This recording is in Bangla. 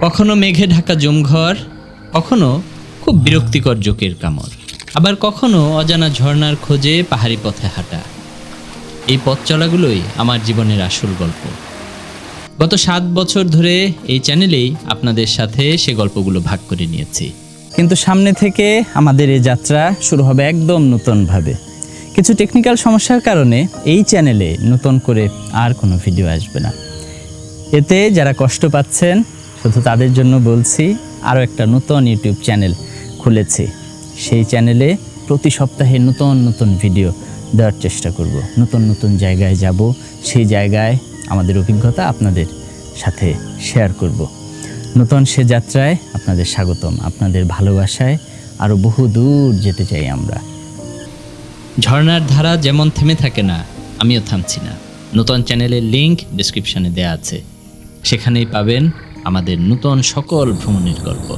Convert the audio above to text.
কখনো মেঘে ঢাকা জমঘর, কখনো খুব বিরক্তিকর জোকের কামড়। আবার কখনো অজানা ঝর্ণার খোঁজে পাহাড়ি পথে হাঁটা। এই পথ চলাগুলোই আমার জীবনের আসল গল্প। গত সাত বছর ধরে এই চ্যানেলেই আপনাদের সাথে সে গল্পগুলো ভাগ করে নিয়েছি। কিন্তু সামনে থেকে আমাদের এই যাত্রা শুরু হবে একদম নতুনভাবে। কিছু টেকনিক্যাল সমস্যার কারণে এই চ্যানেলে নতুন করে আর কোনো ভিডিও আসবে না। এতে যারা কষ্ট পাচ্ছেন শুধু তাদের জন্য বলছি, আরও একটা নতুন ইউটিউব চ্যানেল খুলেছি। সেই চ্যানেলে প্রতি সপ্তাহে নতুন নতুন ভিডিও দেওয়ার চেষ্টা করব। নতুন নতুন জায়গায় যাব, সেই জায়গায় আমাদের অভিজ্ঞতা আপনাদের সাথে শেয়ার করব। নতুন সে যাত্রায় আপনাদের স্বাগতম। আপনাদের ভালোবাসায় আরও বহু দূর যেতে চাই আমরা। ঝর্ণার ধারা যেমন থেমে থাকে না, আমিও থামছি না। নতুন চ্যানেলের লিংক ডিসক্রিপশনে দেওয়া আছে। সেখানেই পাবেন আমাদের নূতন সকল ভ্রমণের গল্প।